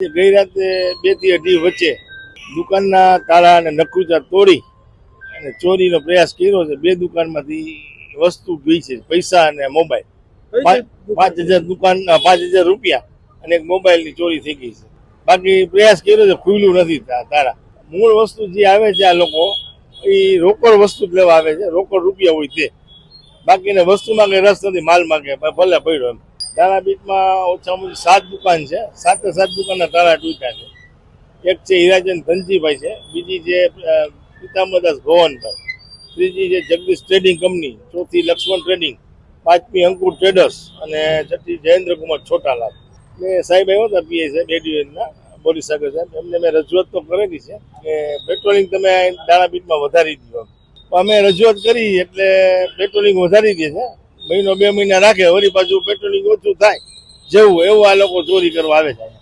ગઈ રાતે બેથી અઢી વચ્ચે દુકાનના તાળા અને નકુચા તોડી અને ચોરીનો પ્રયાસ કર્યો છે. બે દુકાનમાંથી વસ્તુ ગઈ છે પૈસા અને મોબાઈલ. પાંચ હજાર દુકાન પાંચ હજાર રૂપિયા અને એક મોબાઈલની ચોરી થઈ ગઈ છે. બાકી પ્રયાસ કર્યો છે ખુલ્લું નથી તા- તાળા મૂળ વસ્તુ જે આવે છે આ લોકો એ રોકડ વસ્તુ જ લેવા આવે છે. રોકડ રૂપિયા હોય તે. બાકીને વસ્તુમાં કઈ રસ નથી માલમાં કે ભલે પડ્યો એમ. તારાપીઠમાં ઓછામાં ઓછી સાત દુકાન છે. સાતે સાત દુકાનના તારા તૂટ્યા છે. એક છે હિરાજન ધનજીભાઈ છે. બીજી છે પિતાંબરદાસ ભવનભાઈ. ત્રીજી છે જગદીશ ટ્રેડિંગ કંપની. ચોથી લક્ષ્મણ ટ્રેડિંગ. પાંચમી અંકુર ટ્રેડર્સ. અને છઠ્ઠી જયેન્દ્રકુમાર છોટાલાલ. ને સાહેબ આવ્યો હતા પીએ સાહેબ એડ્યુએનના બોલી સાગર સાહેબ. એમને મેં રજૂઆત તો કરેલી છે. કે પેટ્રોલિંગ તમે દાણાપીઠમાં વધારી દીધો અમે રજૂઆત કરી, એટલે પેટ્રોલિંગ વધારી દે છે. મહિનો, બે મહિના રાખે, વળી પાછું પેટ્રોલિંગ ઓછું થાય. જેવું, એવું આ લોકો ચોરી કરવા આવે છે.